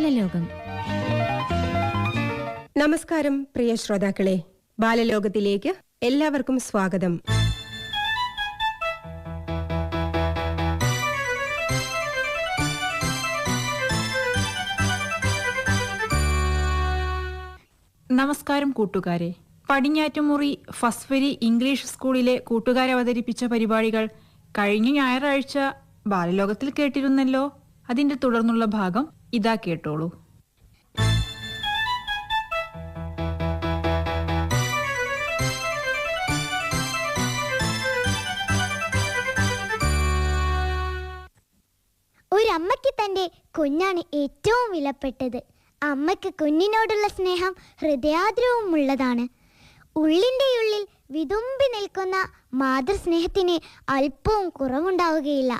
ബാലലോകം. നമസ്കാരം പ്രിയ ശ്രോതാക്കളെ. ബാലലോകത്തിലേക്ക് എല്ലാവർക്കും സ്വാഗതം. നമസ്കാരം കൂട്ടുകാരെ. പടിഞ്ഞാറ്റുമുറി ഫസ്ഫരി ഇംഗ്ലീഷ് സ്കൂളിലെ കൂട്ടുകാരെ അവതരിപ്പിച്ച പരിപാടികൾ കഴിഞ്ഞ ഞായറാഴ്ച ബാലലോകത്തിൽ കേട്ടിരുന്നല്ലോ. അതിന്റെ തുടർന്നുള്ള ഭാഗം ഇതാ കേട്ടോളൂ. ഒരമ്മയ്ക്ക് തന്റെ കുഞ്ഞാണ് ഏറ്റവും വിലപ്പെട്ടത്. അമ്മയ്ക്ക് കുഞ്ഞിനോടുള്ള സ്നേഹം ഹൃദയാദ്രവുമുള്ളതാണ് ഉള്ളിന്റെ ഉള്ളിൽ വിതുമ്പി നിൽക്കുന്ന മാതൃസ്നേഹത്തിന് അല്പവും കുറവുണ്ടാവുകയില്ല.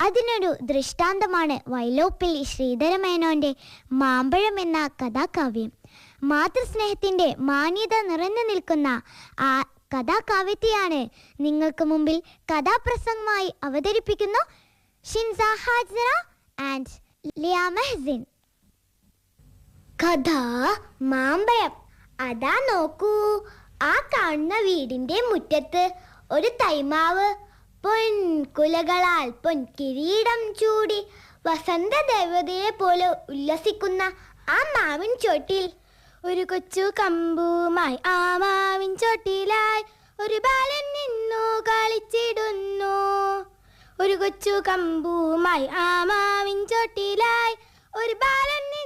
അതിനൊരു ദൃഷ്ടാന്തമാണ് വൈലോപ്പിള്ളി ശ്രീധരമേനോന്റെ മാമ്പഴം എന്ന കഥാകാവ്യം. മാതൃസ്നേഹത്തിന്റെ മാന്യത നിറഞ്ഞു നിൽക്കുന്ന ആ കഥാകാവ്യത്തെയാണ് നിങ്ങൾക്ക് മുമ്പിൽ കഥാപ്രസംഗമായി അവതരിപ്പിക്കുന്നു ഷിൻസ ഹാജറ ആൻഡ് ലിയ മെഹസിൻ. കഥ മാമ്പഴം. അതാ നോക്കൂ. ആ കാണുന്ന വീടിന്റെ മുറ്റത്ത് ഒരു തൈമാവ് പൊൻകുലകളാൽ പൊൻ കിരീടം ചൂടി വസന്ത ദേവതയെ പോലെ ഉല്ലസിക്കുന്ന ആ മാവിൻ ചോട്ടിൽ ഒരു കൊച്ചു കമ്പുമായി ആ മാവിൻ ചോട്ടിലായി ഒരു ബാലൻ നിന്നു കളിച്ചിടുന്നു. ഒരു കൊച്ചു കമ്പുമായി ആ മാവിൻ ചോട്ടിലായി ഒരു ബാലൻ നിന്നു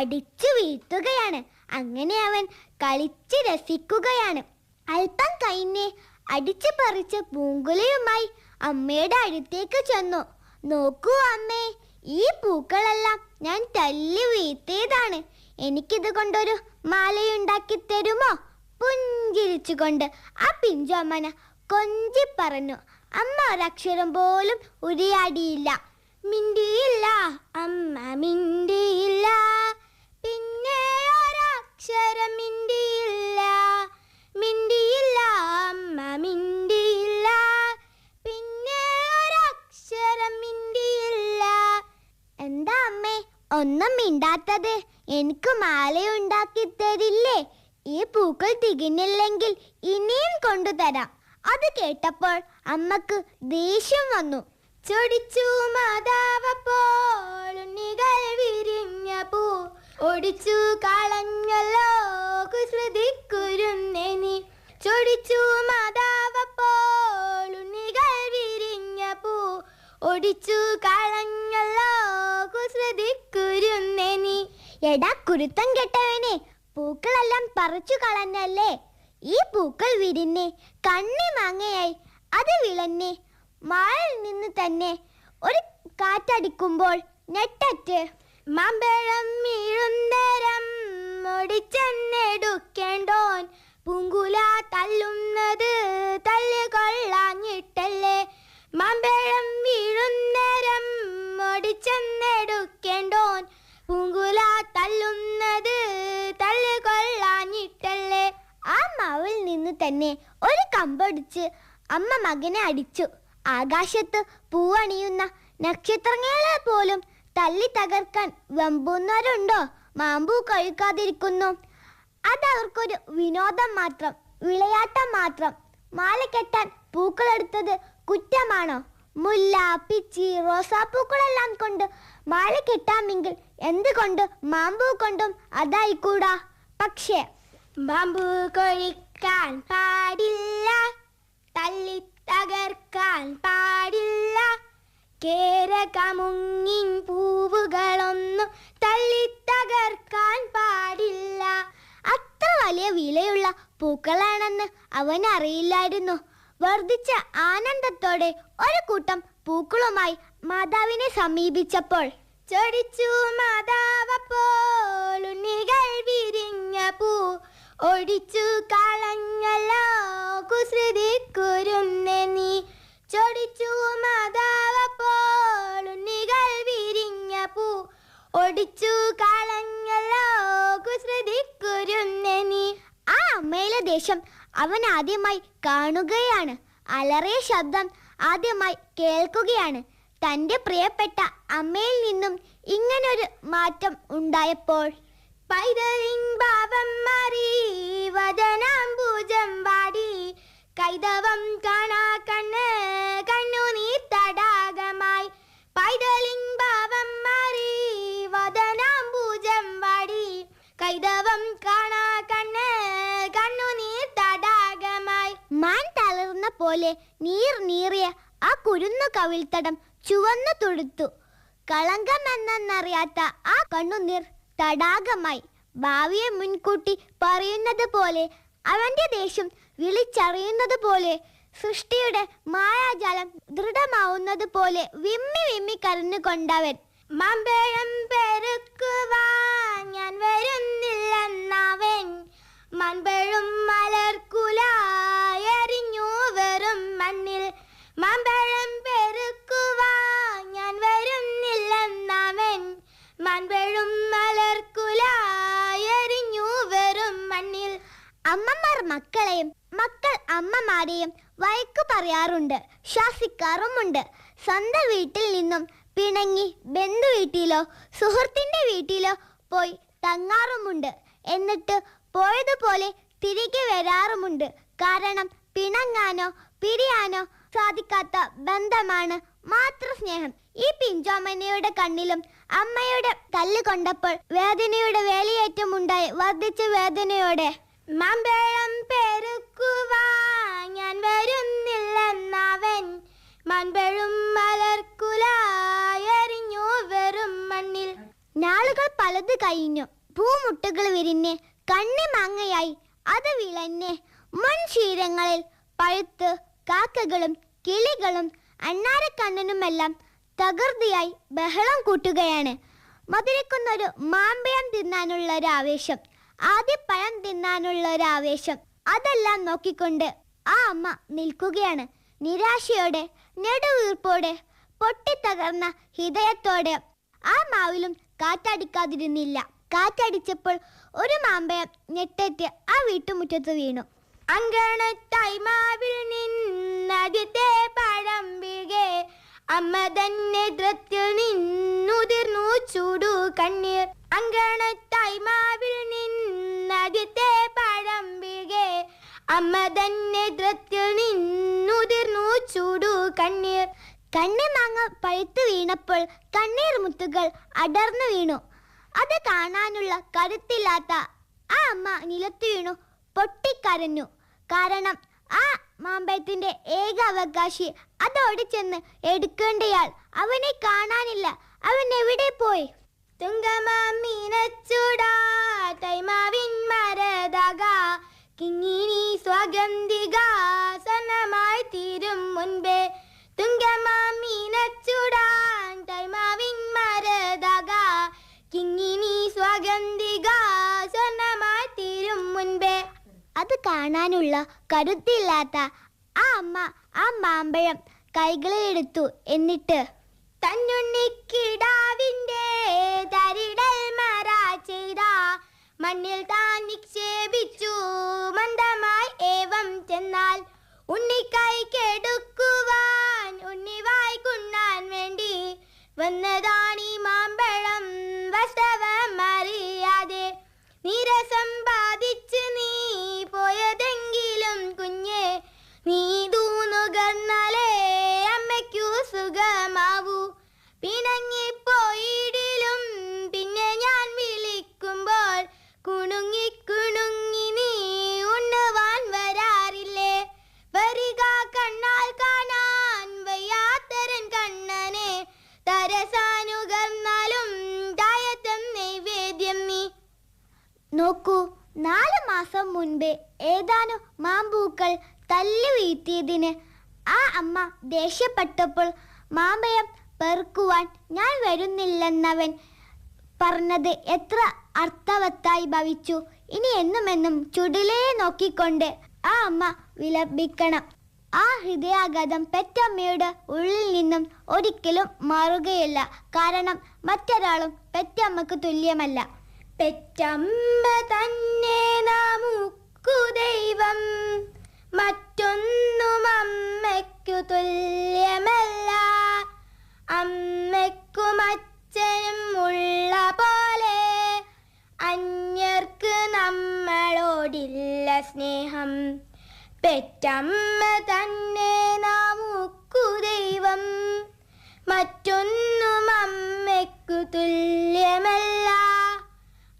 അടിച്ചു വീഴ്ത്തുകയാണ്. അങ്ങനെ അവൻ കളിച്ച് രസിക്കുകയാണ്. അല്പം കഴിഞ്ഞ് അടിച്ചു പറിച്ച പൂങ്കുലയുമായി അമ്മയുടെ അടുത്തേക്ക് ചെന്നു. നോക്കൂ അമ്മേ ഈ പൂക്കളെല്ലാം ഞാൻ തല്ലി വീഴ്ത്തിയതാണ്. എനിക്കിത് കൊണ്ടൊരു മാലയുണ്ടാക്കി തരുമോ? പുഞ്ചിരിച്ചുകൊണ്ട് ആ പിഞ്ചു അമ്മന കൊഞ്ചി പറഞ്ഞു. അമ്മ ഒരക്ഷരം പോലും ഉരിയാടിയില്ല. മിണ്ടിയില്ല. അമ്മ മിണ്ടിയില്ല. ഒരക്ഷരം മിണ്ടിയില്ല മിണ്ടിയില്ല അമ്മ മിണ്ടിയില്ല. പിന്നെ ഒരക്ഷരം മിണ്ടിയില്ല. എന്താ അമ്മേ ഒന്നും മിണ്ടാത്തത്? എനിക്ക് മാലയുണ്ടാക്കി തരില്ലേ? ഈ പൂക്കൾ തികഞ്ഞില്ലെങ്കിൽ ഇനിയും കൊണ്ടുതരാം. അത് കേട്ടപ്പോൾ അമ്മയ്ക്ക് ദേഷ്യം വന്നു. ചൊടിച്ചു മാതാവപ്പോൾ വിരിഞ്ഞ പൂ ഒടിച്ചു കളഞ്ഞല്ലോ കുസൃതി കുരുന്നെനി ചൊടിച്ചു മാതാവപ്പോളുണ്ണികൾ വിരിഞ്ഞ പൂ. ഒടിച്ചു കളഞ്ഞല്ലോ കുസൃതി കുരുന്നെനി എടാ കുരുത്തം കെട്ടവനെ പൂക്കളെല്ലാം പറിച്ചു കളഞ്ഞല്ലേ. ഈ പൂക്കൾ വിരിഞ്ഞ് കണ്ണി മാങ്ങയായി അത് വിളഞ്ഞ് മഴയിൽ നിന്ന് തന്നെ ഒരു കാറ്റടിക്കുമ്പോൾ ഞെട്ടറ്റ് പൂങ്കുല തല്ലുന്നത് പൂങ്കുല തല്ലുന്നത് നിന്ന് തന്നെ ഒരു കമ്പടിച്ച് അമ്മ മകനെ അടിച്ചു. ആകാശത്ത് പൂവണിയുന്ന നക്ഷത്രങ്ങളെ പോലും തല്ലി തകർക്കാൻ വമ്പുന്നവരുണ്ടോ? മാമ്പൂ കഴിക്കാതിരിക്കുന്നു. അതവർക്കൊരു വിനോദം മാത്രം വിളയാട്ടം മാത്രം. മാല കെട്ടാൻ പൂക്കളെടുത്തത് കുറ്റമാണോ? മുല്ല പിച്ചി റോസാപ്പൂക്കളെല്ലാം കൊണ്ട് മാല കെട്ടാമെങ്കിൽ എന്തുകൊണ്ട് മാമ്പൂ കൊണ്ടും അതായിക്കൂടാ? പക്ഷേ മാമ്പൂ കൊഴിക്കാൻ പാടില്ല. തല്ലി തകർക്കാൻ പാടില്ല. കേരകമുങ്ങിൻ പൂവുകളൊന്നും തള്ളിത്തകർക്കാൻ തകർക്കാൻ പാടില്ല. അത്ര വലിയ വിലയുള്ള പൂക്കളാണെന്ന് അവൻ അറിയില്ലായിരുന്നു വർദ്ധിച്ച ആനന്ദത്തോടെ ഒരു കൂട്ടം പൂക്കളുമായി മാതാവിനെ സമീപിച്ചപ്പോൾ ചൊടിച്ചു മാതാവപ്പോൾ ഉണ്ണികൾ വിരിഞ്ഞ പൂ ഒടിച്ചു കളഞ്ഞല്ലോ കുസൃതി കുരുന്നെ നീ. ചൊടിച്ചു മാതാവപ്പോൾ ഉണ്ണികൾ വിരിഞ്ഞ പൂ ഒടിച്ചു കളഞ്ഞല്ലോ കുസൃതി നീ ആ അമ്മയിലെ ദേഷ്യം അവൻ ആദ്യമായി കാണുകയാണ്. അലറിയ ശബ്ദം ആദ്യമായി കേൾക്കുകയാണ്. തന്റെ പ്രിയപ്പെട്ട അമ്മയിൽ നിന്നും ഇങ്ങനൊരു മാറ്റം ഉണ്ടായപ്പോൾ പൈതലിൻ ഭാവം മാറി വചനാംബുജം വാടി കൈതവം കാണാ കണ്ണ് കണ്ണു നീ തടാകമായി. പൈതലിൻ ഭാവം മാറി വദനാംബൂജം വാടി. കൈതവം കാണാ കണ്ണ് കണ്ണു നീ തടാകമായി. മാൻ തളർന്ന പോലെ നീർ നീറിയ ആ കുരുന്നു കവിൾത്തടം ചുവന്നു തുടുത്തു കളങ്കമെന്നറിയാത്ത ആ കണ്ണുനീർ തടാകമായി. ഭാവിയെ മുൻകൂട്ടി പറയുന്നത് പോലെ അവന്റെ ദേഷ്യം വിളിച്ചറിയുന്നത് പോലെ സൃഷ്ടിയുടെ മായാജാലം ദൃഢമാവുന്നത് പോലെ വിമ്മി വിമ്മി കരഞ്ഞുകൊണ്ടവൻ. മമ്പഴം പെരുക്കുവാൻ ഞാൻ വരുന്നില്ലെന്നവൻ മൺപഴും മലർക്കുലായെറിഞ്ഞു വെറും മണ്ണിൽ മമ്പഴം പെരുക്കുവാൻ ഞാൻ വരുന്നില്ലെന്നവൻ മൺപഴും മലർക്കുലായെറിഞ്ഞു വെറും മണ്ണിൽ അമ്മമാർ മക്കളെയും മക്കൾ അമ്മമാരെയും വഴക്കു പറയാറുണ്ട് ശാസിക്കാറുമുണ്ട് സ്വന്തം വീട്ടിൽ നിന്നും പിണങ്ങി ബന്ധു വീട്ടിലോ സുഹൃത്തിന്റെ വീട്ടിലോ പോയി തങ്ങാറുമുണ്ട് എന്നിട്ട് പോയതുപോലെ തിരികെ വരാറുമുണ്ട് കാരണം പിണങ്ങാനോ പിരിയാനോ സാധിക്കാത്ത ബന്ധമാണ് മാതൃസ്നേഹം ഈ പിഞ്ചോമനയുടെ കണ്ണിലും അമ്മയുടെ തല്ല് കൊണ്ടപ്പോൾ വേദനയുടെ വേലിയേറ്റമുണ്ടായി വർദ്ധിച്ച വേദനയോടെ മമ്പഴം പെരുക്കുവാൻ ഞാൻ വരുന്നില്ലെന്നവൻ മൺപഴും മലർക്കുലായരിഞ്ഞു വെറും മണ്ണിൽ. നാളുകൾ പലത് കഴിഞ്ഞു. പൂമുട്ടുകൾ വിരിഞ്ഞ് കണ്ണി മാങ്ങയായി. അത് വിളഞ്ഞ് മുൻശീരങ്ങളിൽ പഴുത്ത് കാക്കകളും കിളികളും അണ്ണാരക്കണ്ണനുമെല്ലാം തകൃതിയായി ബഹളം കൂട്ടുകയാണ്. മധുരക്കുന്നൊരു മാമ്പഴം തിന്നാനുള്ള ഒരു ആവേശം ആദ്യ പഴം തിന്നാനുള്ള ഒരു ആവേശം അതെല്ലാം നോക്കിക്കൊണ്ട് ആ അമ്മ നിൽക്കുകയാണ്. നിരാശയോടെ നെടുവീർപ്പോടെ പൊട്ടിത്തകർന്ന ഹൃദയത്തോടെ ആ മാവിലും കാറ്റടിക്കാതിരുന്നില്ല. കാറ്റടിച്ചപ്പോൾ ഒരു മാമ്പഴം ഞെട്ടേറ്റ് ആ വീട്ടുമുറ്റത്ത് വീണു. അങ്കണത്തായി മാവിൽ നിന്നാദ്യത്തെ പഴം വീഴെ അമ്മ തന്നെ ദ്രത്തിൽ നിന്നുതിർന്നു ചൂടു കണ്ണീർ. അങ്കണത്തായി മാവിൽ നിന്നാദ്യത്തെ പഴം വീഴെ അമ്മ തന്നെ നിന്നുതിർന്നു ചൂടു കണ്ണീർ. കണ്ണിമാങ്ങ പഴുത്തു വീണപ്പോൾ കണ്ണീർ മുത്തുകൾ അടർന്നു വീണു. അത് കാണാനുള്ള കരുത്തില്ലാത്ത ആ അമ്മ നിലത്തു വീണു പൊട്ടിക്കരഞ്ഞു. കാരണം ആ മാമ്പഴത്തിന്റെ ഏക അവകാശി അതോടെ ചെന്ന് എടുക്കേണ്ടയാൾ അവനെ കാണാനില്ല. അവൻ എവിടെ പോയി? തുങ്കമാ മീനച്ചൂടാ തൈമാവിൻ മരതക. കിങ്ങിനി സ്വഗന്ധിക സനമായി തീരും മുൻപേ. തുങ്കമാമീനച്ചുടാൻ തൈമാവിൻ മരതക. കിങ്ങിനി സ്വഗന്ധികാസനമായി തീരും മുൻപേ. അത് കാണാനുള്ള കരുത്തില്ലാത്ത ആ അമ്മ ആ മാമ്പഴം കൈകളിലെടുത്തു എന്നിട്ട് തന്നുണ്ണിക്കിടാവിന്റെ വീഴ്ത്തിയതിന് ആ അമ്മ ദേഷ്യപ്പെട്ടപ്പോൾ മാമ്പഴം പെറുക്കുവാൻ ഞാൻ വരുന്നില്ലെന്നവൻ പറഞ്ഞത് എത്ര അർത്ഥവത്തായി ഭവിച്ചു. ഇനി എന്നുമെന്നും ചുടിലേ നോക്കിക്കൊണ്ട് ആ അമ്മ വിലപിക്കണം. ആ ഹൃദയാഘാതം പെറ്റമ്മയുടെ ഉള്ളിൽ നിന്നും ഒരിക്കലും മാറുകയില്ല. കാരണം മറ്റൊരാളും പെറ്റമ്മക്ക് തുല്യമല്ല. പെറ്റമ്മ തന്നെ നമുക്കു ദൈവം. മറ്റൊന്നും അമ്മയ്ക്കു തുല്യമല്ല. അമ്മയ്ക്കും അച്ഛനും ഉള്ള പോലെ അന്യർക്ക് നമ്മളോടില്ല സ്നേഹം. പെറ്റമ്മ തന്നെ നാമുക്കു ദൈവം. മറ്റൊന്നും അമ്മയ്ക്കു തുല്യമല്ല.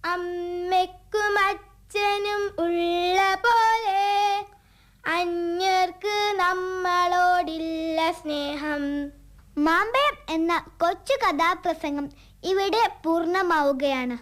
അമ്മയ്ക്കും സ്നേഹം. മാമ്പഴം എന്ന കൊച്ചു കഥാപ്രസംഗം ഇവിടെ പൂർണമാവുകയാണ്.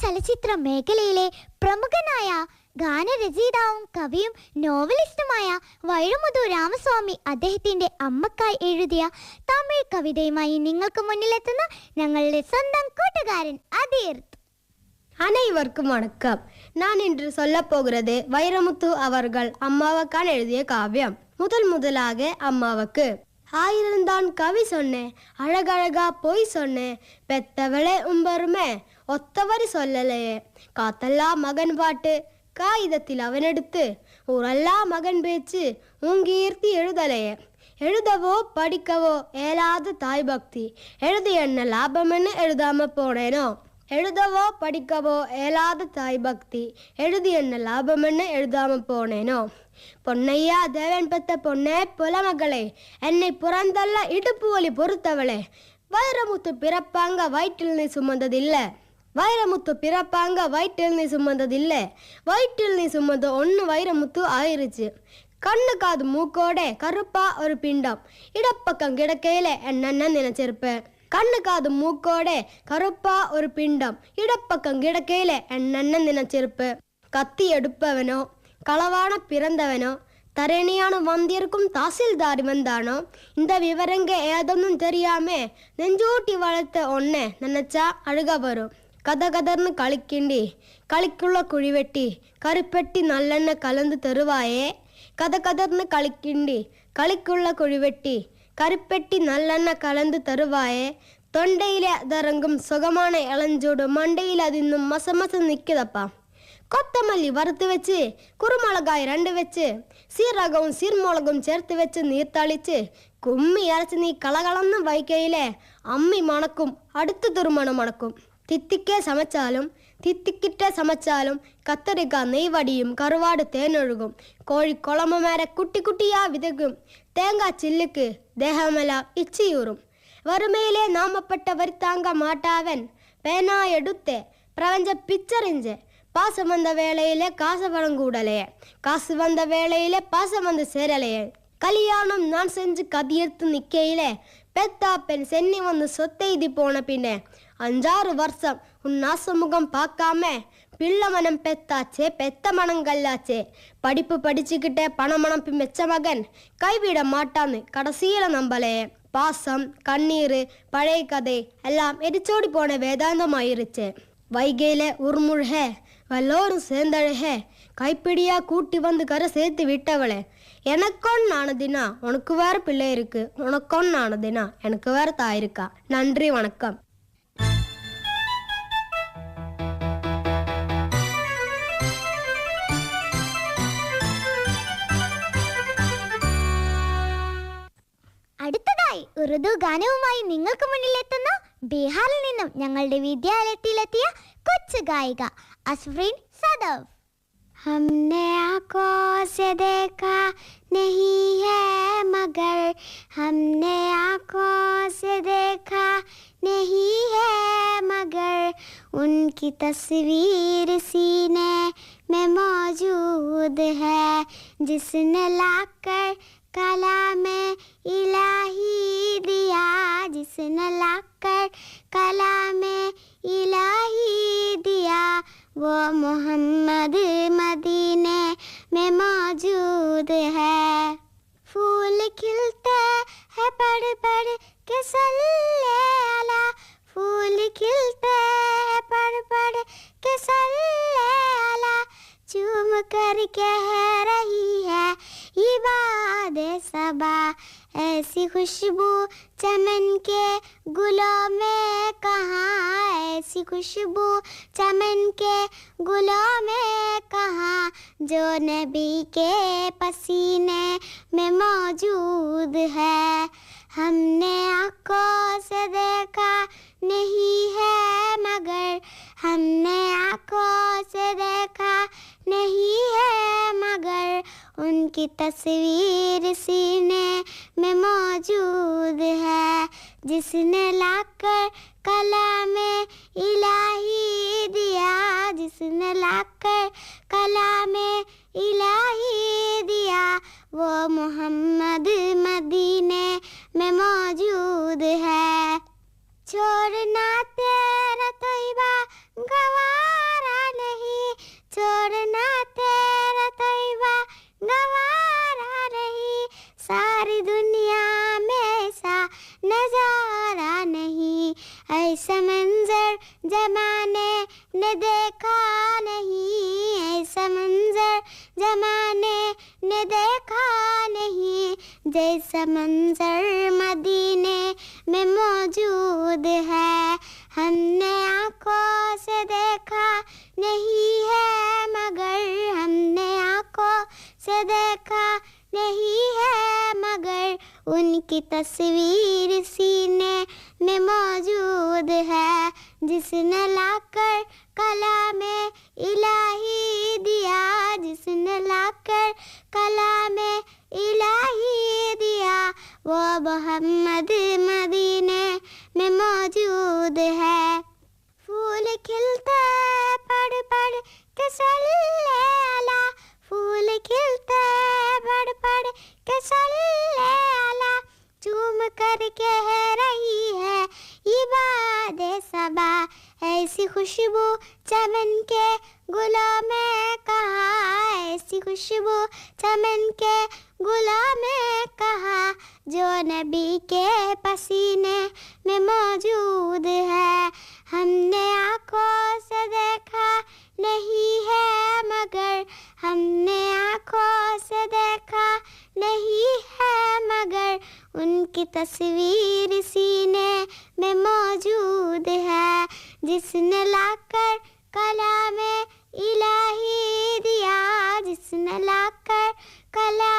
ചലച്ചിത്ര മേഖലയിലെ പ്രമുഖനായ ഗാനരചയിതാവും കവിയും നോവലിസ്റ്റുമായ വൈരമുതു രാമസ്വാമി അദ്ദേഹത്തിന്റെ അമ്മക്കായി എഴുതിയ തമിഴ് കവിതയുമായി നിങ്ങൾക്ക് മുന്നിലെത്തുന്ന ഞങ്ങളുടെ സ്വന്തം കൂട്ടുകാരൻ അതീർത്ത് அனைவருக்கும் வணக்கம் நான் இன்று சொல்லப் போகிறது வைரமுத்து அவர்கள் அம்மாவுக்கான எழுதிய காவியம் முதல் முதலாக அம்மாவுக்கு ஆயிரந்தான் கவி சொன்னேன் அழகழகா பொய் சொன்னேன் பெத்தவளே உம்பருமே ஒத்தவரி சொல்லலையே காத்தெல்லாம் மகன் பாட்டு காகிதத்தில் அவனெடுத்து ஊரெல்லாம் மகன் பேச்சு உங்கீர்த்தி எழுதலையே. எழுதவோ படிக்கவோ ஏலாத தாய் பக்தி. எழுதி என்ன லாபம்னு எழுதாம போனேனோ. எழுதவோ படிக்கவோ ஏலாத தாய் பக்தி. எழுதி என்ன லாபம்னு எழுதாம போனேனோ. பொன்னையா தேவன் பெத்த பொண்ணே புலமகளே என்னை புறந்தல்ல இடுப்பு வலி பொறுத்தவளே. வைரமுத்து பிறப்பாங்க வயிற்றில் நீ வைரமுத்து பிறப்பாங்க. வயிற்றில் நீ சுமந்ததில்ல வயிற்றில் நீ சுமந்த ஒன்று வைரமுத்து ஆயிருச்சு. கண்ணு காது மூக்கோட கருப்பா ஒரு பிண்டம். இடப்பக்கம் கிடக்கையில என்னென்ன நினைச்சிருப்பேன் கண்ணு காது மூக்கோட கருப்பா ஒரு பிண்டம். இடப்பக்கம் கிடக்கையில என்னென்ன நினைச்சிருப்பேன் கத்தி எடுப்பவனோ களவான பிறந்தவனோ தரணியான வந்திருக்கும் தாசில்தாரி வந்தானோ? இந்த விவரங்க ஏதொன்னும் தெரியாம நெஞ்சூட்டி வளர்த்த ஒன்ன நினைச்சா அழுக வரும். கத கதர்னு களிக்கிண்டி களிக்குள்ள குழிவெட்டி கருப்பெட்டி நல்லெண்ணெய் கலந்து தருவாயே கத கதர்னு களிக்கிண்டி களிக்குள்ள குழிவெட்டி கருப்பெட்டி நல்லெண்ணெய் கலந்து தருவாயே தொண்டையிலே அதரங்கும் சுகமான இளஞ்சூடு மண்டையில் அது இன்னும் மச மச நிற்குதப்பா கொத்தமல்லி வறுத்து வச்சு குருமிளகாய் ரெண்டு வச்சு சீரகம் சீர்மிளகும் சேர்த்து வச்சு நீர் தாளிச்சு கும்மி அரைச்சு நீ கலகலன்னு வைக்கையிலே தித்திக்கே சமைச்சாலும் தித்திக்கிட்டே சமைச்சாலும் கத்தரிக்காய் நெய் வடியும் கருவாடு தேனொழுகும். கோழி குழம்பு மேல குட்டி குட்டியா விதகும். தேங்காய் சில்லுக்கு தேகமெல்லாம் இச்சியூறும். வறுமையிலே நாமப்பட்ட வரி தாங்க மாட்டாவன். பேனா எடுத்தே பிரபஞ்ச பிச்சறிஞ்சே பாசம் வந்த வேளையிலே காசு வழங்கூடலையே காசு வந்த வேளையிலே பாசம் வந்து சேரலையே கல்யாணம் நான் செஞ்சு கதியெடுத்து நிக்கையிலே பெத்தா பெண் சென்னி வந்து சொத்தை இது போன பின்னே அஞ்சாறு வருஷம் உன் நாசமுகம் பார்க்காம பிள்ளை மனம் பெத்தாச்சே பெத்த மனம் கல்லாச்சே படிப்பு படிச்சுக்கிட்டே பணமனம் மெச்ச மகன் கைவிட மாட்டான்னு கடைசியில நம்பலே. பாசம் கண்ணீர் பழைய கதை எல்லாம் எரிச்சோடி போன வேதாந்தம் ஆயிருச்சு வைகையில உருமுழுக வல்லோரும் சேர்ந்தழுக கைப்பிடியா கூட்டி வந்து கரை சேர்த்து விட்டவளே. எனக்கொன்னு ஆனதினா உனக்கு வேற பிள்ளை இருக்கு உனக்கொன்னு ஆனதினா எனக்கு வேற தாய் இருக்கா. நன்றி வணக்கம். അടുത്തതായി ഉറുദു ഗാനവുമായി നിങ്ങൾക്ക് മുന്നിലെത്തുന്ന ബീഹാറിൽ നിന്നും ഞങ്ങളുടെ വിദ്യാലയത്തിലെത്തിയ കൊച്ചു ഗായിക അസ്ഫ്രീൻ സദവ് हमने आंखों से देखा नहीं है मगर हमने आंखों से देखा नहीं है मगर उनकी तस्वीर सीने में मौजूद है जिसने लाकर कला में इलाही दिया, जिसने लाकर कला में इलाही दिया। वो मोहम्मद मदीने में मौजूद है। फूल खिलते हैं पढ़ पढ़ के सल्ले अला। फूल खिलते हैं पढ़ पढ़ के सल्ले अला। चूम कर कह रही है इबाद सबा। ऐसी खुशबू चमन के गुलों में कहाँ? ऐसी खुशबू चमन के गुलों में कहाँ? जो नबी के पसीने में मौजूद है। हमने आँखों से देखा नहीं है मगर हमने आँखों से देखा नहीं है, मगर उनकी तस्वीर सीने में मौजूद है, जिसने लाकर कला में इलाही दिया, जिसने लाकर कला में इलाही दिया, वो मोहम्मद मदीने में मौजूद है। छोड़ना तेरा तैबा गवारा नहीं, छोड़ना तेरा तैबा गवारा नहीं, सारी दुनिया में ऐसा नज़ारा नहीं। ऐसा मंजर जमाने ने देखा नहीं। ऐसा मंजर जमाने ने देखा नहीं। जैसा मंजर उनकी तस्वीर सीने में मौजूद है, जिसने लाकर कला में इलाही दिया, जिसने लाकर कला में इलाही दिया। वो मोहम्मद मदीने में मौजूद है। फूल खिलते पढ़ पढ़ के सल्ले अला, फूल खिलते पढ़ पढ़ के सल्ले चूम कर कह रही है इबाद सबा। ऐसी खुशबू चमन के गुलों में कहा। ऐसी खुशबू चमन के गुलों में कहा। जो नबी के पसीने में मौजूद है, हमने आँखों से देखा नहीं है, मगर हमने आँखों से देखा नहीं है, मगर उनकी तस्वीर सीने में मौजूद है, जिसने लाकर कला में इलाही दिया, जिसने लाकर कला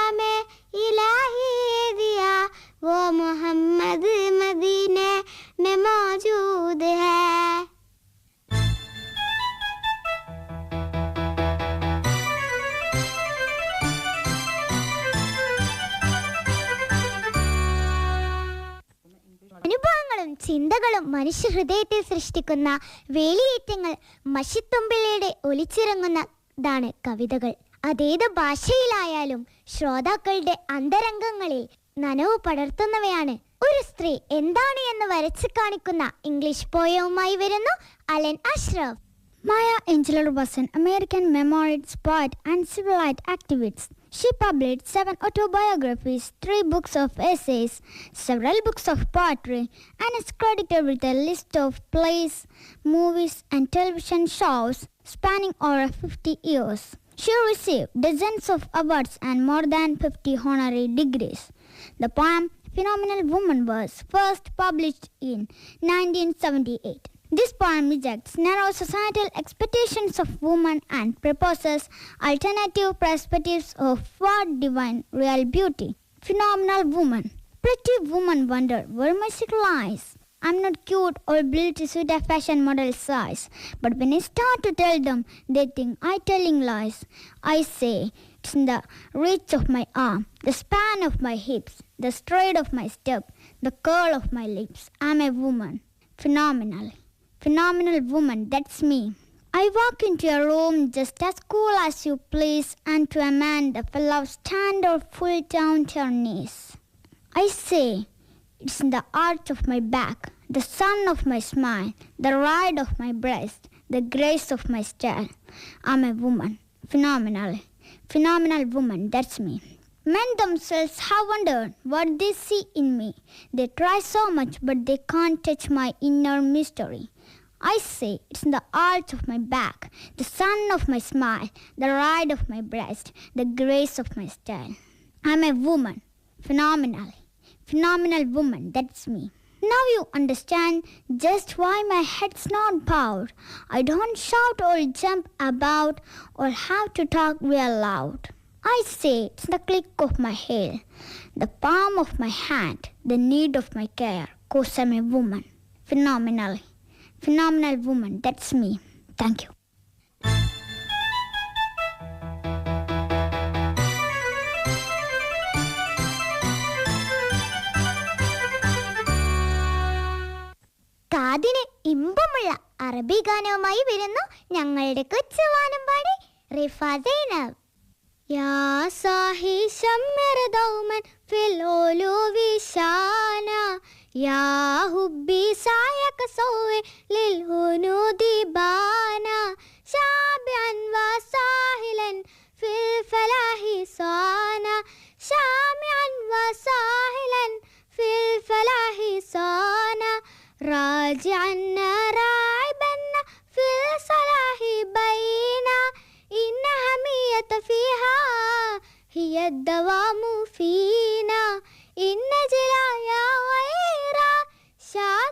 ചിന്തകളും മനുഷ്യ ഹൃദയത്തിൽ സൃഷ്ടിക്കുന്ന വേലിയേറ്റങ്ങൾ മഷിത്തുമ്പിളിയുടെ ഒലിച്ചിറങ്ങുന്നതാണ് കവിതകൾ. അതേത് ഭാഷയിലായാലും ശ്രോതാക്കളുടെ അന്തരംഗങ്ങളിൽ നനവ് പടർത്തുന്നവയാണ്. ഒരു സ്ത്രീ എന്താണ് എന്ന് വരച്ചു കാണിക്കുന്ന ഇംഗ്ലീഷ് പോയവുമായി വരുന്നു Alan Ashraf. Maya Angelou was an American memoirist, poet, and civil rights activist. She published seven autobiographies, three books of essays, several books of poetry, and is credited with a list of plays, movies, and television shows spanning over 50 years. She received dozens of awards and more than 50 honorary degrees. The poem Phenomenal Woman was first published in 1978. This poem rejects narrow societal expectations of women and proposes alternative perspectives of what divine real beauty. Phenomenal woman. Pretty woman wonder where my secret lies. I'm not cute or built to suit a fashion model size, but when I start to tell them, they think I'm telling lies. I say it's in the reach of my arm, the span of my hips, the stride of my step, the curl of my lips. I'm a woman. Phenomenal. Phenomenal woman, that's me. I walk into a room just as cool as you please, and to a man the fellow stand or full down to your knees. I say, it's in the arch of my back, the sun of my smile, the ride of my breast, the grace of my style. I'm a woman, phenomenal, phenomenal woman, that's me. Men themselves have wondered what they see in me. They try so much, but they can't touch my inner mystery. I say it's in the arch of my back, the sun of my smile, the ride of my breast, the grace of my style. I'm a woman, phenomenal, phenomenal woman, that's me. Now you understand just why my head's not bowed. I don't shout or jump about or have to talk real loud. I say it's the click of my heel, the palm of my hand, the need of my care, cause I'm a woman. Phenomenal, phenomenal woman, that's me. Thank you. കാതിന് ഇമ്പമുള്ള അറബി ഗാനവുമായി വരുന്നു ഞങ്ങളുടെ കൊച്ചു വാനമ്പാടി റിഫ സൈനബ് يا صاحي شمر دوما في العلو شانا يا هبي سعيك سوي للهنود بانا شابعا وساهلا في الفلاح صانا. شامعا وساهلا في الفلاح صانا. راجعا راعبا في الصلاح بينا. إن همية فيها هي الدوام فينا. إن جلايا شات शाह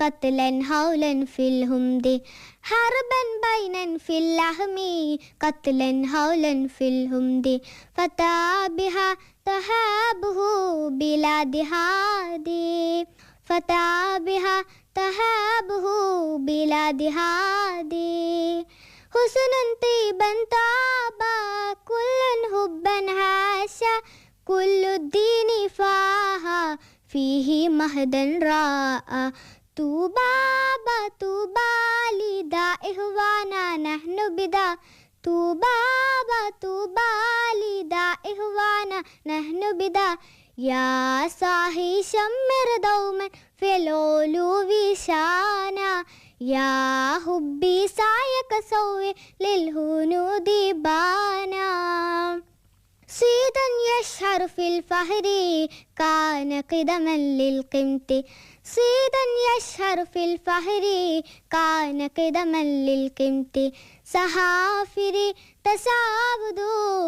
قتلا هولا في الهمد. حربا بينا في اللحم قتلا هولا في الهمد. فتى بها تهابه بلا دهادي فتى بها تهابه بلا دهادي حسن طيبا طابا كل هبا هاشا كل الدين فاها فيه مهدا راء. طوبى طوبى لدا إخوانا نحن بدا طوبى طوبى لدا إخوانا نحن بدا يا صاحي شمر دوما في العلو شانا يا حبي سعيك سوي للهنود بانا صيدا يشهر في الفهر كان قدما للقمت صيدا يشهر في الفهر كان قدما للقمت سحافري تسابد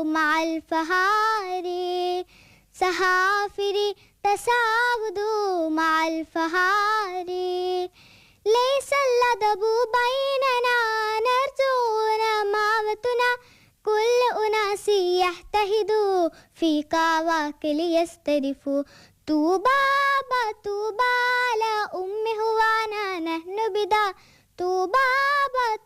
مع الفهار. سحافري تسابد مع الفهار. ليس الأدب بيننا نرجو نماوتنا كل أناس يحتهد في كواكل يسترف طوبى طوبى لأم هوانا نحن بدا طوبى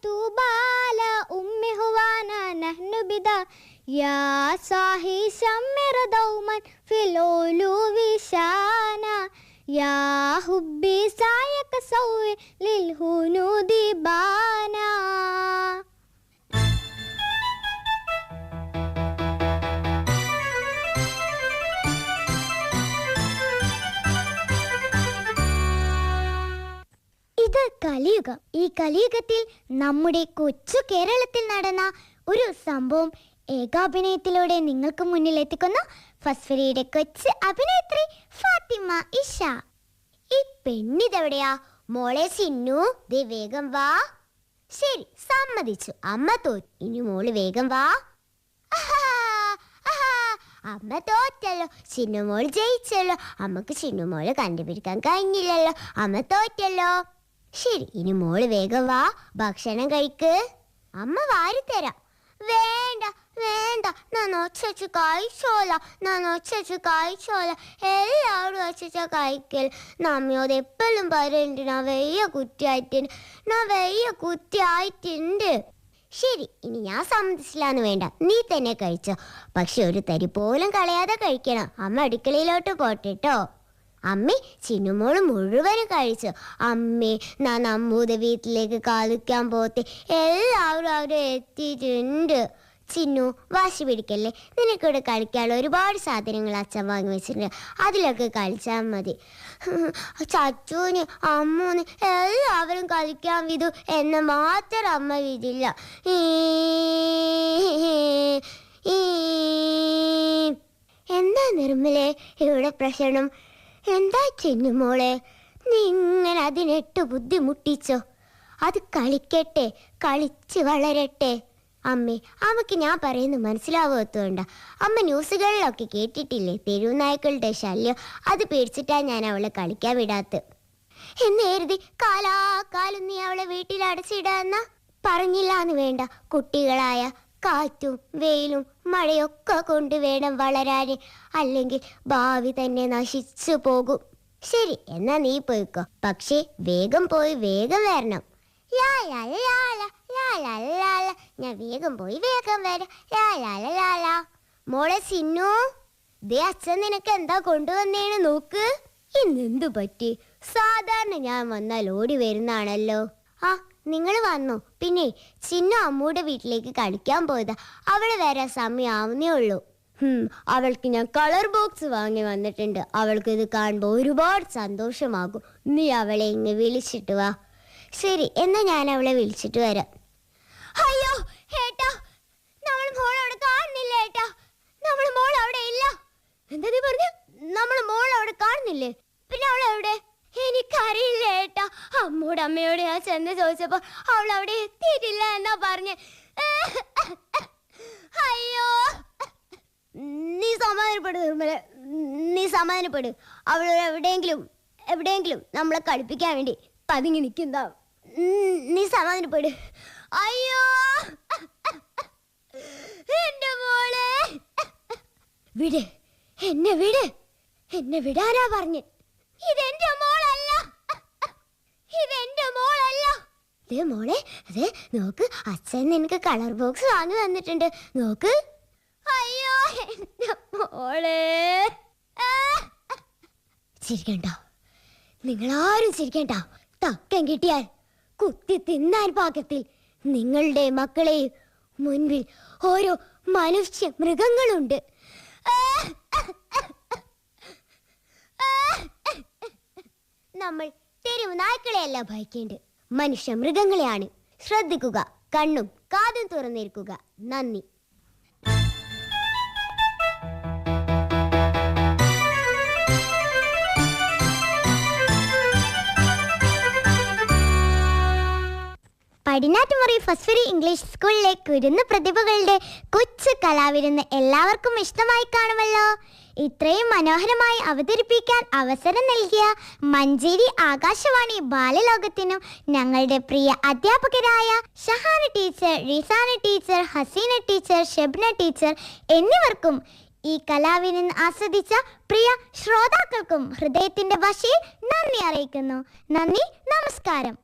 طوبى لأم هوانا نحن بدا يا صاحي شمر دوما في العلو شانا يا حبي سعيك سوي للهنود بانا ഇത് കലിയുഗം. ഈ കലിയുഗത്തിൽ നമ്മുടെ കൊച്ചു കേരളത്തിൽ നടന്ന ഒരു സംഭവം ഏകാഭിനയത്തിലൂടെ നിങ്ങൾക്ക് മുന്നിൽ എത്തിക്കുന്ന. ഫസ്ഫരിയുടെ കൊച്ചു അഭിനേത്രി ഫാത്തിമ ഇഷ. ഈ പെണ്ണിതെവിടെയാ? മോളെ സിന്നു ദേ വേഗം വാ. ശരി സമ്മതിച്ചു. അമ്മ തോറ്റു. ഇനി മോൾ വേഗം വാ. അമ്മ തോറ്റല്ലോ. ചിന്നുമോൾ ജയിച്ചല്ലോ. അമ്മയ്ക്ക് ചിന്നുമോൾ കണ്ടുപിടിക്കാൻ കഴിഞ്ഞില്ലല്ലോ. അമ്മ തോറ്റല്ലോ. ശരി ഇനി മോൾ വേഗം വാ. ഭക്ഷണം കഴിക്ക്. അമ്മ വാരിത്തരാം വേണ്ട വേണ്ട. ഞാൻ ഒച്ചു കഴിച്ചോല ഞാൻ ഒച്ചു കഴിച്ചോല എല്ലാവരും ഒച്ച കഴിക്കൽ. നമ്മയോട് എപ്പോഴും പറയുന്നുണ്ട് ഞാൻ വെയ്യ കുറ്റിയായിട്ടുണ്ട് ഞാൻ വെയ്യ കുറ്റിയായിട്ടുണ്ട് ശരി ഇനി ഞാൻ സമ്മതിച്ചില്ലാന്ന് വേണ്ട. നീ തന്നെ കഴിച്ചോ. പക്ഷെ ഒരു തരി പോലും കളയാതെ കഴിക്കണം. അമ്മ അടുക്കളയിലോട്ട് പോട്ടെട്ടോ അമ്മേ ചിന്നുമോൾ മുഴുവൻ കഴിച്ചു. അമ്മേ ഞാൻ അമ്മൂടെ വീട്ടിലേക്ക് കാലിക്കാൻ പോത്തെ എല്ലാവരും അവരും എത്തിയിട്ടുണ്ട്. ചിന്നു വാശി പിടിക്കല്ലേ? നിനക്കിവിടെ കളിക്കാനുള്ള ഒരുപാട് സാധനങ്ങൾ അച്ഛൻ വാങ്ങി വെച്ചിട്ടുണ്ട്. അതിലൊക്കെ കളിച്ചാൽ മതി. ചച്ചൂന് അമ്മൂന് എല്ലാവരും കളിക്കാൻ വിധു എന്ന് മാത്രം അമ്മ വിധില്ല. എന്താ നിർമ്മലേ ഇവിടെ പ്രശ്നം? എന്താ ചിന്നുമോളെ നീ ഇങ്ങനെ അതിനിട്ട് ബുദ്ധിമുട്ടിച്ചോ? അത് കളിക്കട്ടെ കളിച്ച് വളരട്ടെ. അമ്മേ അമ്മയ്ക്ക് ഞാൻ പറയുന്നത് മനസ്സിലാവാത്തതുകൊണ്ട അമ്മ ന്യൂസുകളിലൊക്കെ കേട്ടിട്ടില്ലേ? തെരുവുനായ്ക്കളുടെ ശല്യം അത് പേടിച്ചിട്ടാ ഞാൻ അവളെ കളിക്കാൻ വിടാത്ത എന്ന് കരുതി കാലാകാലം നീ അവളെ വീട്ടിൽ അടച്ചിടാന്ന പറഞ്ഞില്ല എന്ന് വേണ്ട കുട്ടികളായ കാറ്റും വെയിലും മഴയൊക്കെ കൊണ്ട് വേണം വളരാൻ അല്ലെങ്കിൽ ഭാവി തന്നെ നശിച്ചു പോകും. ശരി എന്നാ നീ പോയിക്കോ. പക്ഷേ വേഗം പോയി വേഗം വരണം. ഞാൻ വേഗം പോയി വേഗം വരാം. മോളെ സിന്നു ദേ അച്ഛൻ നിനക്ക് എന്താ കൊണ്ടുവന്നേന്ന് നോക്ക്. ഇന്നെന്തു പറ്റി? സാധാരണ ഞാൻ വന്നാൽ ഓടി വരുന്നാണല്ലോ. ആ നിങ്ങൾ വന്നു. പിന്നെ ചിന്നു അമ്മൂടെ വീട്ടിലേക്ക് കളിക്കാൻ പോയതാ. അവൾ വരാൻ സമയമാവുന്നേ ഉള്ളൂ. അവൾക്ക് ഞാൻ കളർ ബോക്സ് വാങ്ങി വന്നിട്ടുണ്ട്. അവൾക്ക് ഇത് കാണുമ്പോൾ ഒരുപാട് സന്തോഷമാകും. നീ അവളെ ഇങ്ങ് വിളിച്ചിട്ട് വാ. ശരി എന്നാ ഞാൻ അവളെ വിളിച്ചിട്ട് വരാം. അയ്യോ ഏട്ടാ നമ്മൾ മോൾ അവിടെ കാണുന്നില്ല ഏട്ടാ. നമ്മൾ മോൾ അവിടെ ഇല്ല. എന്താ നീ പറഞ്ഞു? നമ്മൾ മോൾ അവിടെ കാണുന്നില്ലേ? പിന്നെ അവൾ എവിടെ എനിക്കറിയില്ല ഏട്ടാ അമ്മോട് അമ്മയോട് ഞാൻ ചെന്ന് ചോദിച്ചപ്പോ അവൾ അവിടെ എത്തിയിട്ടില്ല എന്നാ പറഞ്ഞ്. അയ്യോ. നീ സമാധാനപ്പെടു നിർമ്മല. നീ സമാധാനപ്പെടു. അവൾ എവിടെയെങ്കിലും എവിടെയെങ്കിലും നമ്മളെ കളിപ്പിക്കാൻ വേണ്ടി പതുങ്ങി നിൽക്കുന്ന? നീ സമാധാനപ്പെടു. അയ്യോ. എന്റെ മോളെ. വിട്. എന്നെ വിട്. എന്നെ വിടാനാ പറഞ്ഞ്. ഇതെന്റെ മോളല്ല. ഇതെന്റെ മോളല്ല. ദേ മോളെ അതെ നോക്ക് അച്ഛൻ നിനക്ക് കളർ ബോക്സ് വാങ്ങി തന്നിട്ടുണ്ട്. നോക്ക്. അയ്യോ എന്റെ മോളെ. ചിരിക്കണ്ട. നിങ്ങളാരും ചിരിക്കണ്ട. തക്കം കിട്ടിയാൽ കുത്തി തിന്നാൻ പാകത്തിൽ നിങ്ങളുടെ മക്കളെയും മുൻപിൽ ഓരോ മനുഷ്യ മൃഗങ്ങളുണ്ട്. നമ്മൾ തെരുവ് നായ്ക്കളെയല്ല ഭയക്കേണ്ടത് മനുഷ്യ മൃഗങ്ങളെയാണ്. ശ്രദ്ധിക്കുക കണ്ണും കാതും തുറന്നിരിക്കുക. നന്ദി. പടിഞ്ഞാറ്റുമുറി ഫസ്ഫരി ഇംഗ്ലീഷ് സ്കൂളിലെ കുരുന്ന് പ്രതിഭകളുടെ കൊച്ചു കലാവിരുന്ന് എല്ലാവർക്കും ഇഷ്ടമായി കാണുമല്ലോ. ഇത്രയും മനോഹരമായി അവതരിപ്പിക്കാൻ അവസരം നൽകിയ മഞ്ചേരി ആകാശവാണി ബാലലോകത്തിനും ഞങ്ങളുടെ പ്രിയ അധ്യാപകരായ Shahana teacher Rizana teacher Haseena teacher Shebna teacher എന്നിവർക്കും ഈ കലാവിരുന്ന് ആസ്വദിച്ച പ്രിയ ശ്രോതാക്കൾക്കും ഹൃദയത്തിന്റെ ഭാഷയിൽ നന്ദി അറിയിക്കുന്നു. നന്ദി നമസ്കാരം.